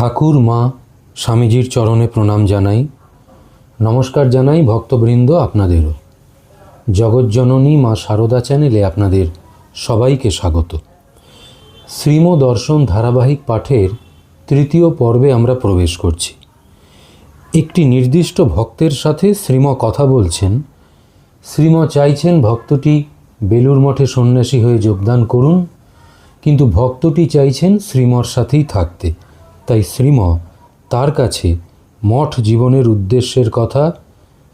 ঠাকুর মা স্বামীজির চরণে প্রণাম জানাই। নমস্কার জানাই ভক্তবৃন্দ আপনাদেরও। জগজ্জননী মা সারদা চ্যানেলে আপনাদের সবাইকে স্বাগত। শ্রীম দর্শন ধারাবাহিক পাঠের তৃতীয় পর্বে আমরা প্রবেশ করছি। একটি নির্দিষ্ট ভক্তের সাথে শ্রীম কথা বলছেন। শ্রীম চাইছেন ভক্তটি বেলুর মঠে সন্ন্যাসী হয়ে যোগদান করুন, কিন্তু ভক্তটি চাইছেন শ্রীমর সাথেই থাকতে। তাই শ্রীম তার কাছে মঠ জীবনের উদ্দেশ্যের কথা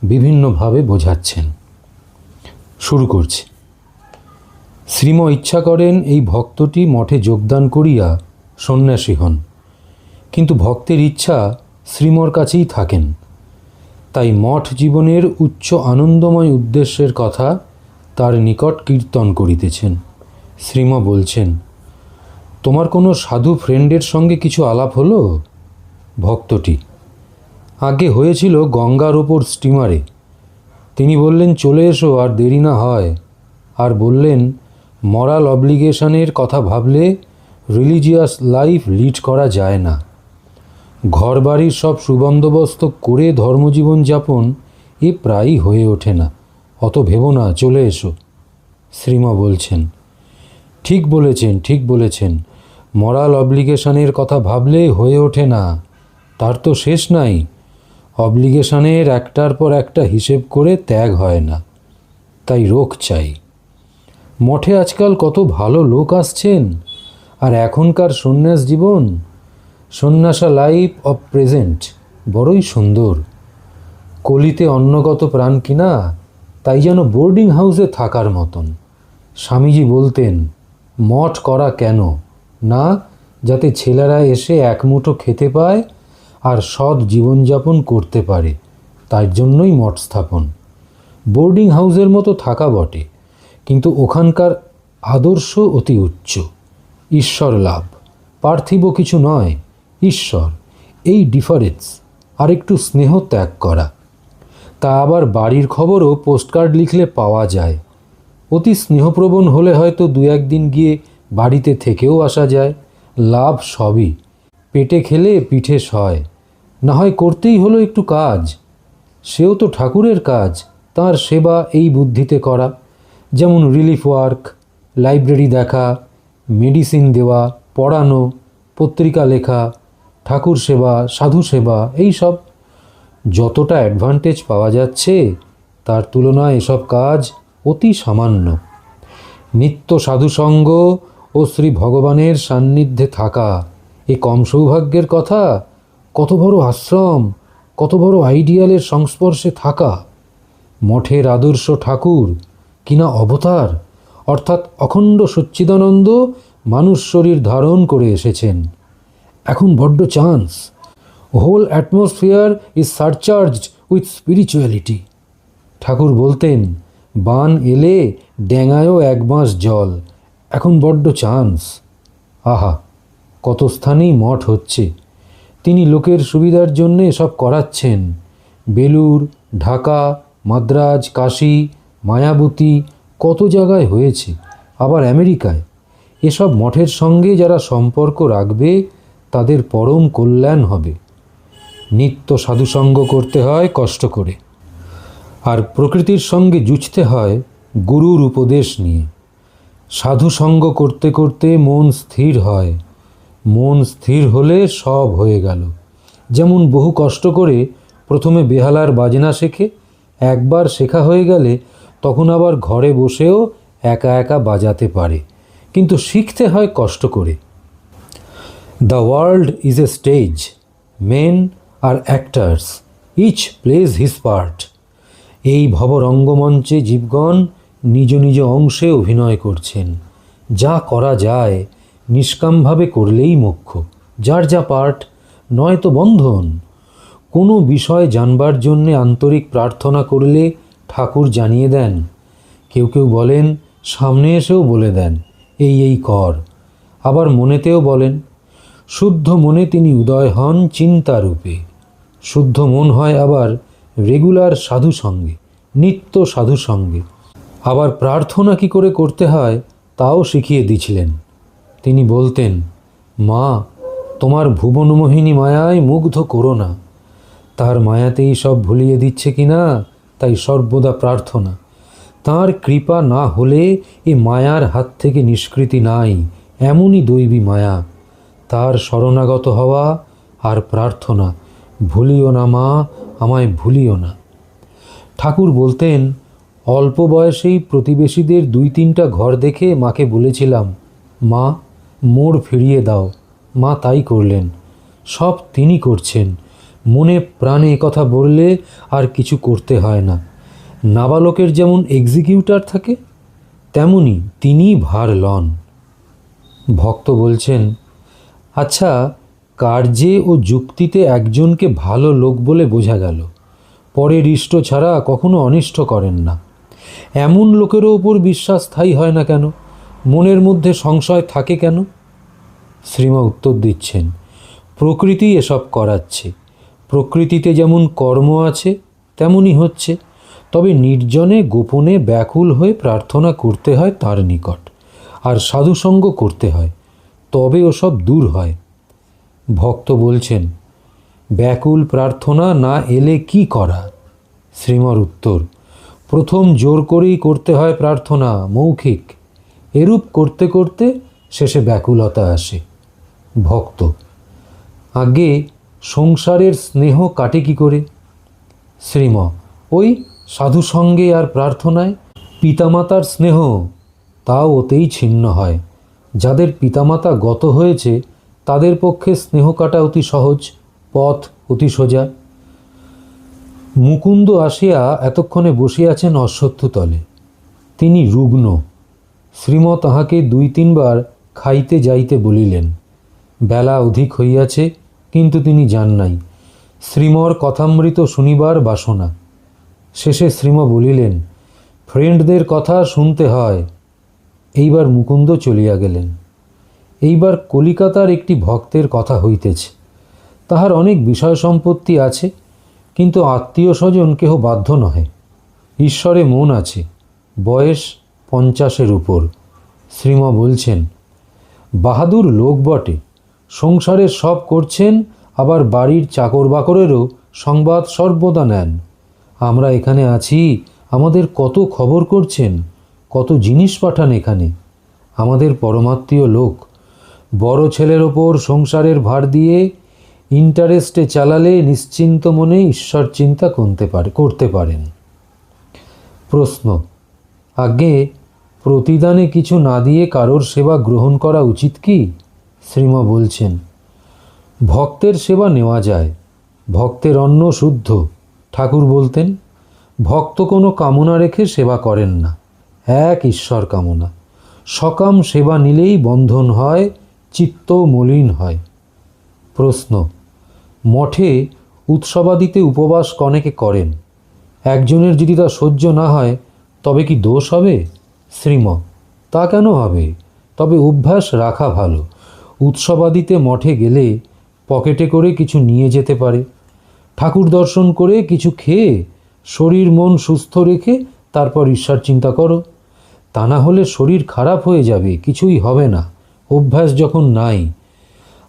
বিভিন্নভাবে বোঝাচ্ছেন। শুরু করছি। শ্রীম ইচ্ছা করেন এই ভক্তটি মঠে যোগদান করিয়া সন্ন্যাসী হন। কিন্তু ভক্তের ইচ্ছা শ্রীমর কাছেই থাকেন। তাই মঠ জীবনের উচ্চ আনন্দময় উদ্দেশ্যের কথা তার নিকট কীর্তন করিতেছেন। শ্রীম বলছেন তোমার কোনো সাধু ফ্রেন্ডের সঙ্গে কিছু আলাপ হলো? ভক্তটি। আগে হয়েছিল গঙ্গার ওপর স্টিমারে। তিনি বললেন, চলে এসো, আর দেরি না হয়। আর বললেন, মরাল অব্লিগেশনের কথা ভাবলে রিলিজিয়াস লাইফ লিড করা যায় না। ঘরবাড়ির সব সুবন্দোবস্ত করে ধর্মজীবন যাপন এ প্রায়ই হয়ে ওঠে না। অত ভেবো না, চলে এসো। শ্রীমা বলছেন, ঠিক বলেছেন ঠিক বলেছেন। মরাল অব্লিগেশনের কথা ভাবলে হয়ে ওঠে না। তার তো শেষ নাই। অব্লিগেশনের একটার পর একটা হিসেব করে ত্যাগ হয় না। তাই রোগ চাই। মঠে আজকাল কত ভালো লোক আসছেন। আর এখনকার সন্ন্যাস জীবন, সন্ন্যাসা লাইফ অব প্রেজেন্ট বড়ই সুন্দর। কলিতে অন্নগত প্রাণ কিনা, তাই যেন বোর্ডিং হাউসে থাকার মতন। স্বামীজি বলতেন, মঠ করা কেন? না, যাতে ছেলেরা এসে এক মুঠো খেতে পায় আর সৎ জীবনযাপন করতে পারে। তার জন্যই মঠ স্থাপন। বোর্ডিং হাউসের মতো থাকা বটে, কিন্তু ওখানকার আদর্শ অতি উচ্চ। ঈশ্বর লাভ। পার্থিব কিছু নয়, ঈশ্বর। এই ডিফারেন্স আর একটু স্নেহ ত্যাগ করা। তা আবার বাড়ির খবরও পোস্টকার্ড লিখলে পাওয়া যায়। অতি স্নেহপ্রবণ হলে হয়তো দু একদিন গিয়ে বাড়িতে থেকেও আসা যায়, লাভ সবই। পেটে খেলে পিঠে সয়। না হয় করতেই হলো একটু কাজ। সেও তো ঠাকুরের কাজ, তার সেবা এই বুদ্ধিতে করা। যেমন রিলিফ ওয়ার্ক লাইব্রেরি দেখা মেডিসিন দেওয়া, পড়ানো, পত্রিকা লেখা, ঠাকুর সেবা, সাধু সেবা, এই সব। যতটা অ্যাডভান্টেজ পাওয়া যাচ্ছে, তার তুলনায় এসব কাজ অতি সামান্য। নিত্য সাধুসঙ্গ ও শ্রী ভগবানের সান্নিধ্যে থাকা। এ কম সৌভাগ্যের কথা, কত বড় আশ্রম, কত বড় আইডিয়ালের সংস্পর্শে থাকা। মঠের আদর্শ ঠাকুর কিনা অবতার, অর্থাৎ অখণ্ড সচ্চিদানন্দ মানুষ শরীর ধারণ করে এসেছেন। এখন বড্ড chance whole atmosphere is surcharged with spirituality Thakur বলতেন, বান এলে ড্যাঙায়ও এক বাঁশ জল এখন বড্ড চান্স আহা, কত স্থানেই মঠ হচ্ছে। তিনি লোকের সুবিধার জন্য এসব করাচ্ছেন। বেলুর ঢাকা, মাদ্রাজ, কাশী, মায়াবতী, কত জায়গায় হয়েছে, আবার আমেরিকায়। এসব মঠের সঙ্গে যারা সম্পর্ক রাখবে, তাদের পরম কল্যাণ হবে। নিত্য সাধুসঙ্গ করতে হয় কষ্ট করে। আর প্রকৃতির সঙ্গে জুঝতে হয় গুরুর উপদেশ নিয়ে। সাধুসঙ্গ করতে করতে মন স্থির হয়। মন স্থির হলে সব হয়ে গেল। যেমন বহু কষ্ট করে প্রথমে বেহালার বাজনা শেখে, একবার শেখা হয়ে গেলে তখন আবার ঘরে বসেও একা একা বাজাতে পারে। কিন্তু শিখতে হয় কষ্ট করে। The world is a stage. Men are actors, each plays his part. এই ভবরঙ্গমঞ্চে জীবগণ নিজ নিজ অংশে অভিনয় করছেন। যা করা যায়, নিষ্কামভাবে করলেই মোক্ষ। যার যা পার্ট নয়তো বন্ধন কোনো বিষয় জানবার জন্যে আন্তরিক প্রার্থনা করলে ঠাকুর জানিয়ে দেন। কেউ কেউ বলেন, সামনে এসেও বলে দেন, এই এই কর। আবার মনেতেও বলেন, শুদ্ধ মনে তিনি উদয় হন চিন্তারূপে। শুদ্ধ মন হয় আবার রেগুলার সাধু সঙ্গে নিত্য সাধু সঙ্গে আবার প্রার্থনা কি করে করতে হয়, তাও শিখিয়ে দিছিলেন। তিনি বলতেন, মা, তোমার ভুবনমোহিনী মায়ায় মুগ্ধ করো না। তার মায়াতেই সব ভুলিয়ে দিচ্ছে কি না, তাই সর্বদা প্রার্থনা। তার কৃপা না হলে এ মায়ার হাত থেকে নিষ্কৃতি নাই, এমনই দৈবী মায়া। তার শরণাগত হওয়া আর প্রার্থনা, ভুলিও না মা, আমায় ভুলিও না। ঠাকুর বলতেন অল্প বয়সেই প্রতিবেশীদের দুই তিনটা ঘর দেখে মাকে বলেছিলাম, মা, মোড় ফিরিয়ে দাও। মা তাই করলেন। সব তিনি করছেন। মনে প্রাণে কথা বললে আর কিছু করতে হয় না। নাবালকের যেমন এক্সিকিউটার থাকে, তেমনি তিনি ভার লন। ভক্ত বলছেন আচ্ছা কার্যে ও যুক্তিতে একজনকে ভালো লোক বলে বোঝা গেল। পরের ইষ্ট ছাড়া কখনো অনিষ্ট করেন না। এমন লোকেরও ওপর বিশ্বাস স্থায়ী হয় না কেন? মনের মধ্যে সংশয় থাকে কেন? শ্রীমা উত্তর দিচ্ছেন, প্রকৃতি এসব করাচ্ছে। প্রকৃতিতে যেমন কর্ম আছে, তেমনই হচ্ছে। তবে নির্জনে, গোপনে ব্যাকুল হয়ে প্রার্থনা করতে হয় তার নিকট, আর সাধুসঙ্গ করতে হয়, তবে ওসব দূর হয়। ভক্ত বলছেন, ব্যাকুল প্রার্থনা না এলে কি করা? শ্রীমর উত্তর প্রথম জোর করেই করতে হয় প্রার্থনা, মৌখিক। এরূপ করতে করতে শেষে ব্যাকুলতা আসে। ভক্ত। আগে সংসারের স্নেহ কাটে কি করে? শ্রীম, ওই সাধু সঙ্গে আর প্রার্থনায় পিতামাতার স্নেহ, তাও ওতেই ছিন্ন হয়। যাদের পিতামাতা গত হয়েছে, তাদের পক্ষে স্নেহ কাটা অতি সহজ, পথ অতি সোজা। মুকুন্দ আসিয়া এতক্ষণে বসিয়াছেন অশ্বত্থ তলে তিনি রুগ্ন। শ্রীম তাহাকে দুই তিনবার খাইতে যাইতে বলিলেন। বেলা অধিক হইয়াছে, কিন্তু তিনি যান নাই। শ্রীমর কথামৃত শুনিবার বাসনা। শেষে শ্রীম বলিলেন, ফ্রেন্ডদের কথা শুনতে হয়। এইবার মুকুন্দ চলিয়া গেলেন। এইবার কলিকাতার একটি ভক্তের কথা হইতেছে। তাহার অনেক বিষয় সম্পত্তি আছে কিন্তু আত্মীয় স্বজন কেহ বাধ্য নহে। ঈশ্বরে মন আছে, বয়স পঞ্চাশের উপর। শ্রীমা বলছেন, বাহাদুর লোক বটে সংসারের সব করছেন, আবার বাড়ির চাকর বাকরেরও সংবাদ সর্বদা নেন। আমরা এখানে আছি, আমাদের কত খবর করছেন, কত জিনিস পাঠান এখানে। আমাদের পরমাত্মীয় লোক, বড় ছেলের ওপর সংসারের ভার দিয়ে ইন্টারেস্টে চালালে নিশ্চিন্ত মনে ঈশ্বর চিন্তা করতে পারে, করতে পারেন। প্রশ্ন, আগে প্রতিদানে কিছু না দিয়ে কারোর সেবা গ্রহণ করা উচিত কি? শ্রীমা বলছেন, ভক্তের সেবা নেওয়া যায়, ভক্তের অন্ন শুদ্ধ। ঠাকুর বলতেন, ভক্ত কোনো কামনা রেখে সেবা করেন না, এক ঈশ্বর কামনা। সকাম সেবা নিলেই বন্ধন হয় চিত্ত মলিন হয়। প্রশ্ন মঠে উৎসবাদিতে উপবাস কনেকে করেন। একজনের যদি তা সহ্য না হয়, তবে কি দোষ হবে? শ্রীম তা কেন হবে? তবে অভ্যাস রাখা ভালো। উৎসবাদিতে মঠে গেলে পকেটে করে কিছু নিয়ে যেতে পারে। ঠাকুর দর্শন করে কিছু খেয়ে শরীর মন সুস্থ রেখে তারপর ঈশ্বর চিন্তা করো। তা না হলে শরীর খারাপ হয়ে যাবে, কিছুই হবে না। অভ্যাস যখন নাই,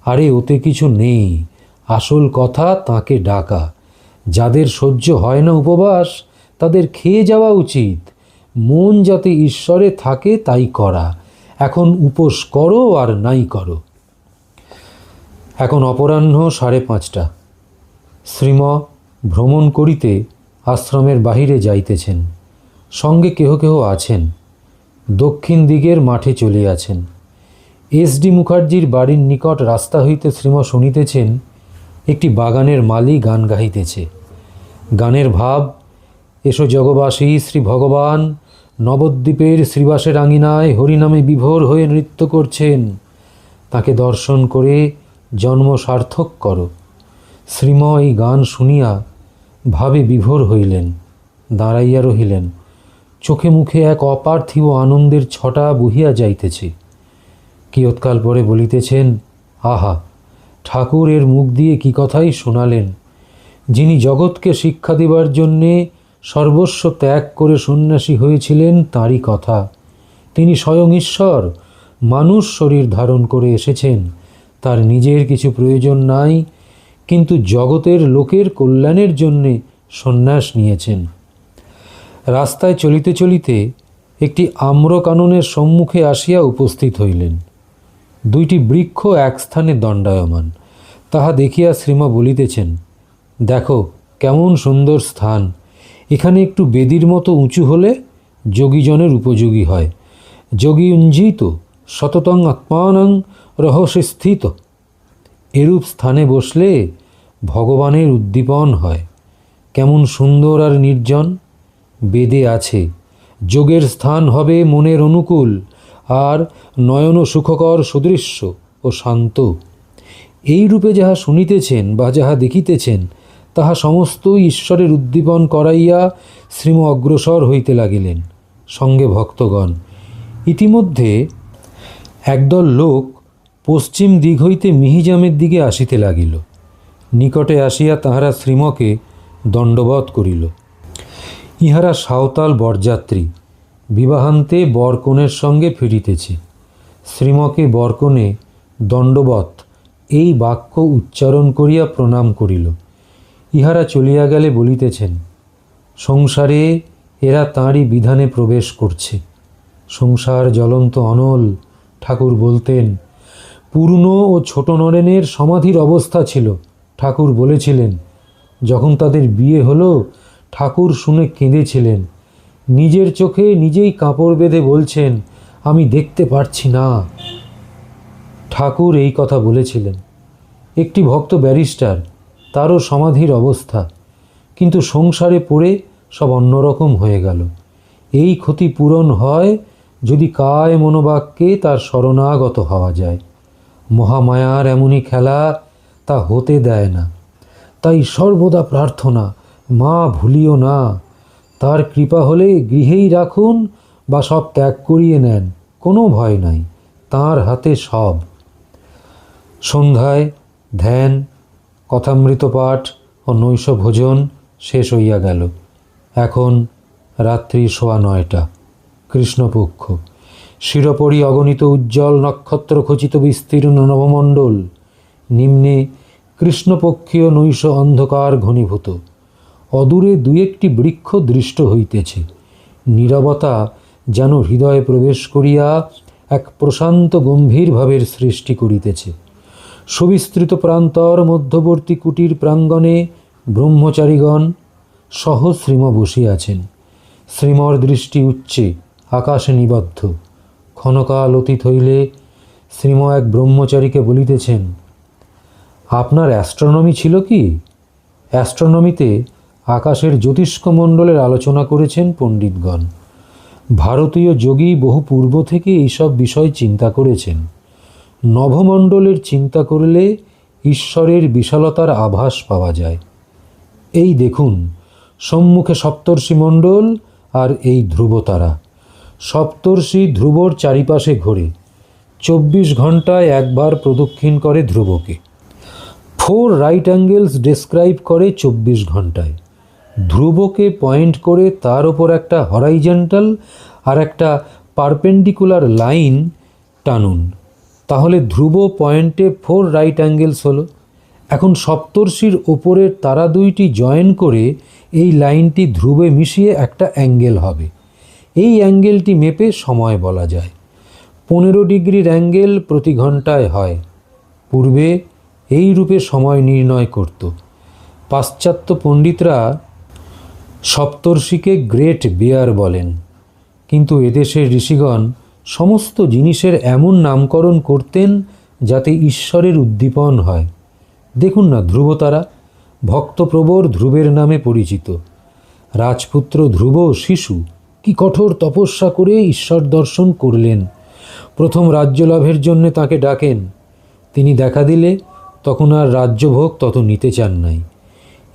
আরে ওতে কিছু নেই। আসল কথা তাকে ডাকা। যাদের সহ্য হয় না উপবাস, তাদের খেয়ে যাওয়া উচিত। মন যাতে ঈশ্বরে থাকে, তাই করা। এখন উপোস করো আর নাই করো। এখন অপরাহ্ন সাড়ে পাঁচটা। শ্রীম ভ্রমণ করিতে আশ্রমের বাহিরে যাইতেছেন। সঙ্গে কেহ কেহ আছেন। দক্ষিণ দিকের মাঠে চলিয়াছেন। এস ডি মুখার্জির বাড়ির নিকট রাস্তা হইতে শ্রীম শুনিতেছেন একটি বাগানের মালি গান গাহিতেছে। গানের ভাব, এসো জগবাসী, শ্রী ভগবান, নবদ্বীপের শ্রীবাসের আঙিনায় হরিনামে বিভোর হয়ে নৃত্য করছেন। তাকে দর্শন করে জন্ম সার্থক করো। শ্রীম এই গান শুনিয়া ভাবে বিভোর হইলেন, দাঁড়াইয়া রহিলেন। চোখে মুখে এক অপার্থিব আনন্দের ছটা বহিয়া যাইতেছে। কিয়ৎকাল পরে বলিতেছেন, আহা ঠাকুর এর মুখ দিয়ে কি কথাই শোনালেন? যিনি জগৎকে শিক্ষা দেবার জন্যে সর্বস্ব ত্যাগ করে সন্ন্যাসী হয়েছিলেন, তাঁরই কথা। তিনি স্বয়ং ঈশ্বর, মানুষ শরীর ধারণ করে এসেছেন। তার নিজের কিছু প্রয়োজন নাই, কিন্তু জগতের লোকের কল্যাণের জন্যে সন্ন্যাস নিয়েছেন। রাস্তায় চলিতে চলিতে একটি আম্রকাননের সম্মুখে আসিয়া উপস্থিত হইলেন। দুইটি বৃক্ষ এক স্থানে দণ্ডায়মান। তাহা দেখিয়া শ্রীমা বলিতেছেন, দেখো, কেমন সুন্দর স্থান। এখানে একটু বেদির মতো উঁচু হলে যোগীজনের উপযোগী হয়। যোগী উঞ্জিত সততং আত্মানং রহস্যে স্থিত। এরূপ স্থানে বসলে ভগবানের উদ্দীপন হয়। কেমন সুন্দর আর নির্জন। বেদে আছে, যোগের স্থান হবে মনের অনুকূল। আর নয়ন সুখকর সুদৃশ্য ও শান্ত। এই রূপে যাহা শুনিতেছেন বা যাহা দেখিতেছেন, তাহা সমস্ত ঈশ্বরের উদ্দীপন করাইয়া শ্রীম অগ্রসর হইতে লাগিলেন। সঙ্গে ভক্তগণ, ইতিমধ্যে একদল লোক পশ্চিম দিক হইতে মিহিজামের দিকে আসিতে লাগিল। নিকটে আসিয়া তাহারা শ্রীমকে দণ্ডবধ করিল। ইহারা সাঁওতাল বরযাত্রী। বিবাহান্তে বরকনের সঙ্গে ফিরিতেছে। শ্রীমকে বরকনে দণ্ডবৎ এই বাক্য উচ্চারণ করিয়া প্রণাম করিল। ইহারা চলিয়া গেলে বলিতেছেন, সংসারে এরা তাঁরই বিধানে প্রবেশ করছে। সংসার জ্বলন্ত অনল, ঠাকুর বলতেন পূর্ণ ও ছোট নরেনের সমাধির অবস্থা ছিল। ঠাকুর বলেছিলেন, যখন তাদের বিয়ে হলো, ঠাকুর শুনে কেঁদেছিলেন। নিজের চোখে নিজেই কাপড় বেঁধে বলছেন, আমি দেখতে পারছি না। ঠাকুর এই কথা বলেছিলেন। একটি ভক্ত ব্যারিস্টার, তারও সমাধির অবস্থা। কিন্তু সংসারে পড়ে সব অন্যরকম হয়ে গেল। এই ক্ষতি পূরণ হয় যদি কায় মনোবাক্যে তার শরণাগত হওয়া যায়। মহামায়ার এমনই খেলা তা হতে দেয় না। তাই সর্বদা প্রার্থনা, মা, ভুলিও না। তার কৃপা হলে গৃহেই রাখুন বা সব ত্যাগ করিয়ে নেন, কোনো ভয় নাই, তার হাতে সব। সন্ধ্যায় ধ্যান, কথামৃত পাঠ ও নৈশ ভোজন শেষ হইয়া গেল। এখন রাত্রি সোয়া নয়টা, কৃষ্ণপক্ষ। শিরোপরি অগণিত উজ্জ্বল নক্ষত্র খচিত বিস্তীর্ণ নবমণ্ডল, নিম্নে কৃষ্ণপক্ষীয় নৈশ অন্ধকার ঘনীভূত। অদূরে দু একটি বৃক্ষ দৃষ্ট হইতেছে। নীরবতা যেন হৃদয়ে প্রবেশ করিয়া এক প্রশান্ত গম্ভীর ভাবের সৃষ্টি করিতেছে। সুবিস্তৃত প্রান্তর মধ্যবর্তী কুটির প্রাঙ্গণে ব্রহ্মচারীগণ সহ শ্রীম বসিয়াছেন। শ্রীমর দৃষ্টি উচ্চে, আকাশে নিবদ্ধ। ক্ষণকাল অতীত হইলে শ্রীম এক ব্রহ্মচারীকে বলিতেছেন, আপনার অ্যাস্ট্রোনমি ছিল কি? অ্যাস্ট্রোনমিতে আকাশের জ্যোতিষ্কমণ্ডলের আলোচনা করেছেন পণ্ডিতগণ। ভারতীয় যোগী বহু পূর্ব থেকে এইসব বিষয় চিন্তা করেছেন। নভমণ্ডলের চিন্তা করলে ঈশ্বরের বিশালতার আভাস পাওয়া যায়। এই দেখুন, সম্মুখে সপ্তর্ষি মণ্ডল আর এই ধ্রুবতারা। সপ্তর্ষি ধ্রুবর চারিপাশে ঘোরে। চব্বিশ ঘন্টায় একবার প্রদক্ষিণ করে ধ্রুবকে। ফোর রাইট অ্যাঙ্গেলস ডেসক্রাইব করে চব্বিশ ঘন্টায় ধ্রুবকে পয়েন্ট করে তার ওপর একটা হরাইজেন্টাল আর একটা পারপেন্ডিকুলার লাইন টানুন। তাহলে ধ্রুব পয়েন্টে ফোর রাইট অ্যাঙ্গেলস হলো। এখন সপ্তর্ষির ওপরের তারা দুইটি জয়েন করে এই লাইনটি ধ্রুবে মিশিয়ে একটা অ্যাঙ্গেল হবে। এই অ্যাঙ্গেলটি মেপে সময় বলা যায়। পনেরো ডিগ্রির অ্যাঙ্গেল প্রতি ঘন্টায় হয়। পূর্বে এই রূপে সময় নির্ণয় করত। পাশ্চাত্য পণ্ডিতরা সপ্তর্ষিকে গ্রেট বেয়ার বলেন। কিন্তু এদেশের ঋষিগণ সমস্ত জিনিসের এমন নামকরণ করতেন যাতে ঈশ্বরের উদ্দীপন হয়। দেখুন না ধ্রুবতারা, ভক্তপ্রবর ধ্রুবের নামে পরিচিত। রাজপুত্র ধ্রুব শিশু, কি কঠোর তপস্যা করে ঈশ্বর দর্শন করলেন। প্রথম রাজ্য লাভের জন্য তাকে ডাকেন। তিনি দেখা দিলে তখন আর রাজ্যভোগ তত নিতে চান নাই।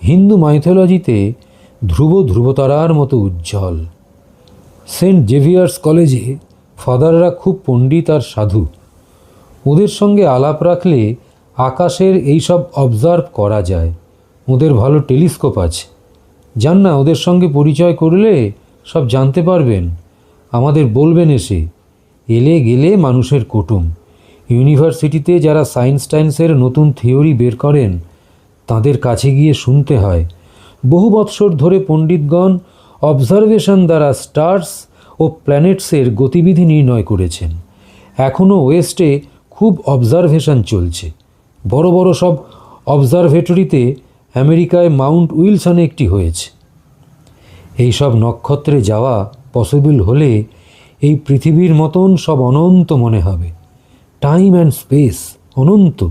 হিন্দু মাইথোলজিতে ধ্রুব ধ্রুবতারার মতো উজ্জ্বল। সেন্ট জেভিয়ার্স কলেজে ফাদাররা খুব পণ্ডিত আর সাধু। ওদের সঙ্গে আলাপ রাখলে আকাশের এইসব অবজার্ভ করা যায়। ওদের ভালো টেলিস্কোপ আছে। যান না, ওদের সঙ্গে পরিচয় করলে সব জানতে পারবেন। আমাদের বলবেন এসে, এলে গেলে মানুষের কুটুম। ইউনিভার্সিটিতে যারা সায়েন্স টাইন্সের নতুন থিওরি বের করেন, তাদের কাছে গিয়ে শুনতে হয়। বহু বৎসর ধরে পণ্ডিতগণ অবজারভেশন দ্বারা স্টার্স ও প্ল্যানেটসের গতিবিধি নির্ণয় করেছেন। এখনও ওয়েস্টে খুব অবজারভেশন চলছে। বড় বড় সব অবজারভেটরিতে আমেরিকায় মাউন্ট উইলসনে একটি হয়েছে। এই সব নক্ষত্রে যাওয়া পসিবল হলে এই পৃথিবীর মতন সব অনন্ত মনে হবে। টাইম অ্যান্ড স্পেস অনন্ত।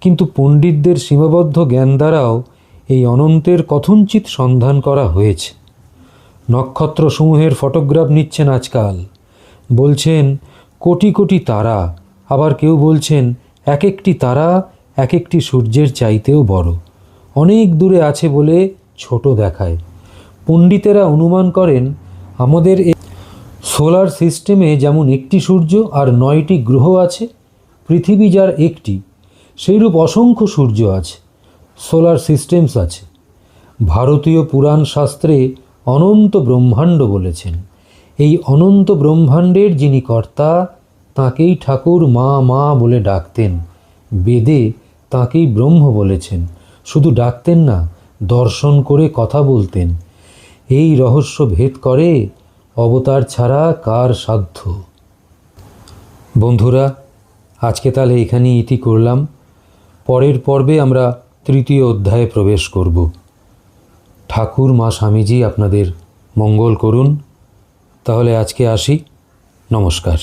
কিন্তু পণ্ডিতদের সীমাবদ্ধ জ্ঞান দ্বারাও এই অনন্তের কথঞ্চিত সন্ধান করা হয়েছে। নক্ষত্রসমূহের ফটোগ্রাফ নিচ্ছেন আজকাল। বলছেন, কোটি কোটি তারা, আবার কেউ বলছেন, এক একটি তারা, এক একটি সূর্যের চাইতেও বড়। অনেক দূরে আছে বলে ছোট দেখায়। পণ্ডিতেরা অনুমান করেন, আমাদের সোলার সিস্টেমে যেমন একটি সূর্য আর নয়টি গ্রহ আছে, পৃথিবী যার একটি, সেইরূপ অসংখ্য সূর্য আছে। সোলার সিস্টেমস আছে। ভারতীয় পুরাণ শাস্ত্রে অনন্ত ব্রহ্মাণ্ড বলেছেন। এই অনন্ত ব্রহ্মাণ্ডের যিনি কর্তা, তাঁকেই ঠাকুর মা মা বলে ডাকতেন। বেদে তাঁকেই ব্রহ্ম বলেছেন। শুধু ডাকতেন না, দর্শন করে কথা বলতেন। এই রহস্য ভেদ করে অবতার ছাড়া কার সাধ্য? বন্ধুরা, আজকে তাহলে এখানেই ইতি করলাম। পরের পর্বে আমরা তৃতীয় অধ্যায়ে প্রবেশ করব। ঠাকুর মা স্বামীজি আপনাদের মঙ্গল করুন। তাহলে আজকে আসি। নমস্কার।